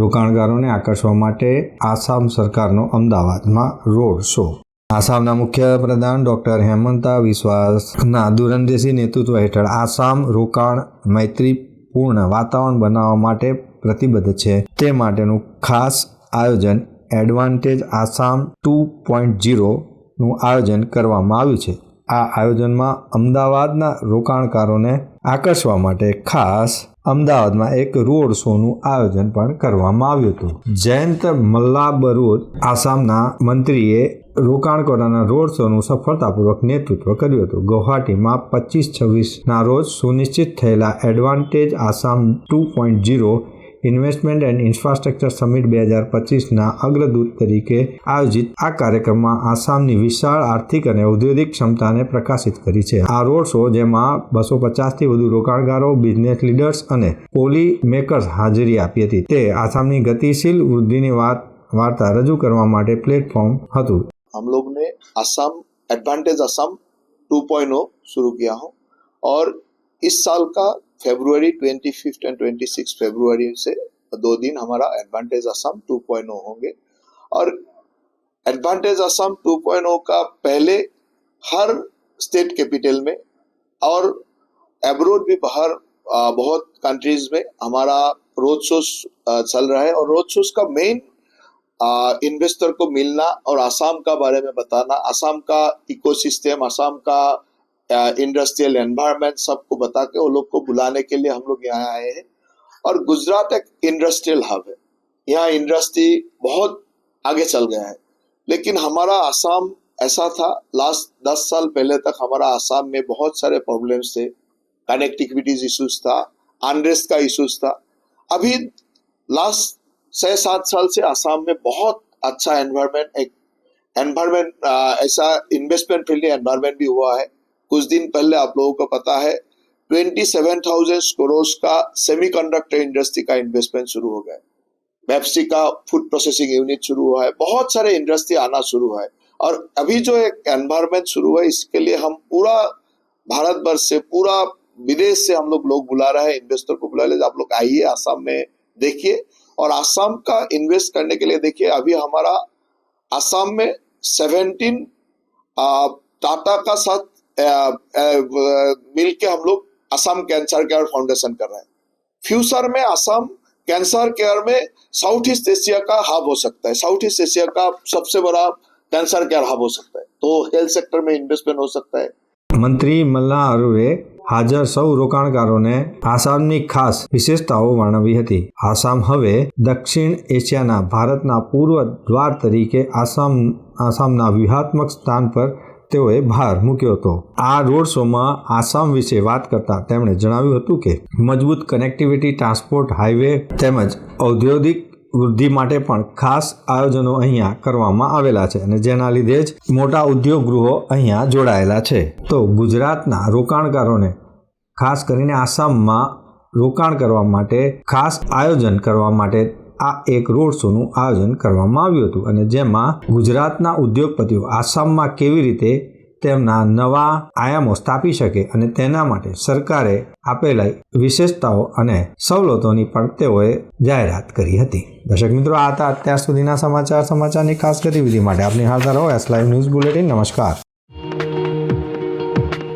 રોકાણગારોને આકર્ષવા માટે આસામ સરકારનો અમદાવાદમાં રોડ શો. આસામના મુખ્યપ્રધાન ડોક્ટર હેમંતા વિશ્વાસના દૂરંદેશી નેતૃત્વ હેઠળ આસામ રોકાણ મૈત્રીપૂર્ણ વાતાવરણ બનાવવા માટે પ્રતિબદ્ધ છે. તે માટેનું ખાસ આયોજન એડવાન્ટેજ આસામ ટુ પોઈન્ટ ઝીરોનું આયોજન કરવામાં આવ્યું છે. આ આયોજનમાં અમદાવાદના રોકાણકારોને આકર્ષવા માટે ખાસ અમદાવાદમાં એક રોડ શોનું આયોજન પણ કરવામાં આવ્યું હતું. જયંત મલ્લાબરુદ આસામના મંત્રીએ રોકાણકોરાના રોડ શોનું સફળતાપૂર્વક નેતૃત્વ કર્યું હતું. ગુવાહાટીમાં પચીસ છવ્વીસના રોજ સુનિશ્ચિત થયેલા advantage Assam two point zero investment and infrastructure summit બે હજાર પચીસના અગ્રદૂત તરીકે આયોજિત આ કાર્યક્રમમાં આસામની વિશાળ આર્થિક અને ઔદ્યોગિક ક્ષમતાને પ્રકાશિત કરી છે આ રોડ શો જેમાં બસો પચાસથી વધુ રોકાણકારો બિઝનેસ લીડર્સ અને પોલી મેકર્સ હાજરી આપી હતી તે આસામની ગતિશીલ વૃદ્ધિની વાત વાર્તા રજૂ કરવા માટે પ્લેટફોર્મ હતું हम लोग ने असम एडवांटेज असम 2.0 शुरू किया हो और इस साल का फेब्रुवरी 25 एंड 26 फरवरी से दो दिन हमारा एडवांटेज असम 2.0 होंगे। और एडवांटेज असम 2.0 का पहले हर स्टेट कैपिटल में और एब्रोड भी बाहर बहुत कंट्रीज़ में हमारा रोड शोज़ चल रहा है। और रोड शोज़ का मेन इन्वेस्टर को मिलना और आसाम का बारे में बताना। आसाम का इकोसिस्टम आसाम का इंडस्ट्रियल एनवायरनमेंट सबको बता के वो लोग को बुलाने के लिए हम लोग यहाँ आए हैं। और गुजरात एक इंडस्ट्रियल हब है। यहाँ इंडस्ट्री बहुत आगे चल गया है। लेकिन हमारा आसाम ऐसा था लास्ट दस साल पहले तक हमारा आसाम में बहुत सारे प्रॉब्लम्स थे। कनेक्टिविटीज इश्यूज़ था अनरेस्ट का इश्यूज़ था। अभी लास्ट छह सात साल से आसाम में बहुत अच्छा एनवायरनमेंट एक एनवायरनमेंट ऐसा इन्वेस्टमेंट फ्रेंडली एनवायरनमेंट भी हुआ है। कुछ दिन पहले आप लोगों को पता है ट्वेंटी सेवन थाउज़ेंड करोड़ का सेमीकंडक्टर इंडस्ट्री का इन्वेस्टमेंट शुरू हो गया है। पेप्सी का फ़ूड प्रोसेसिंग यूनिट शुरू हुआ है, बहुत सारे इंडस्ट्री आना शुरू है। और अभी जो एक एनवायरनमेंट शुरू हुआ है, इसके लिए हम पूरा भारत वर्ष से, पूरा विदेश से हम लोग लोग बुला रहे हैं इन्वेस्टर को बुला रहे आप लोग आइए आसाम में देखिए। और आसाम का इन्वेस्ट करने के लिए देखिए, अभी हमारा आसाम में सेवेंटीन टाटा का साथ मिल के हम लोग आसाम कैंसर केयर फाउंडेशन कर रहे हैं फ्यूचर में आसाम कैंसर केयर में साउथ ईस्ट एशिया का हब हो सकता है साउथ ईस्ट एशिया का सबसे बड़ा कैंसर केयर हब हो सकता है तो हेल्थ सेक्टर में इन्वेस्टमेंट हो सकता है મંત્રી મલ્લા અરુએ હાજર સૌ રોકાણકારોને આસામની ખાસ વિશેષતાઓ વર્ણવી હતી આસામ હવે દક્ષિણ એશિયાના ભારતના પૂર્વ દ્વાર તરીકે આસામ આસામના વ્યૂહાત્મક સ્થાન પર તેઓએ ભાર મૂક્યો હતો. આ રોડ શોમાં આસામ વિશે વાત કરતા તેમણે જણાવ્યું હતું કે, મજબૂત કનેક્ટિવિટી, ટ્રાન્સપોર્ટ, હાઈવે તેમજ ઔદ્યોગિક વૃદ્ધિ માટે પણ ખાસ આયોજનો અહીંયા કરવામાં આવેલા છે અને જેના લીધે જ મોટા ઉદ્યોગ ગૃહો અહીંયા જોડાયેલા છે. તો ગુજરાતના રોકાણકારોને, ખાસ કરીને આસામમાં રોકાણ કરવા માટે ખાસ આયોજન કરવા માટે આ એક રોડ શોનું આયોજન કરવામાં આવ્યું હતું અને જેમાં ગુજરાતના ઉદ્યોગપતિઓ આસામમાં કેવી રીતે તેમના નવા આયામો સ્થાપી શકે અને તેના માટે સરકારે આપેલા વિશેષતાઓ અને સવલતોની પણ તેઓએ જાહેરાત કરી હતી. દર્શક મિત્રો, આ હતા અત્યાર સુધીના સમાચાર, સમાચારની ખાસ ગતિવિધિ માટે આપની હાલતા રહો એસ લાઈવ ન્યૂઝ બુલેટિન નમસ્કાર.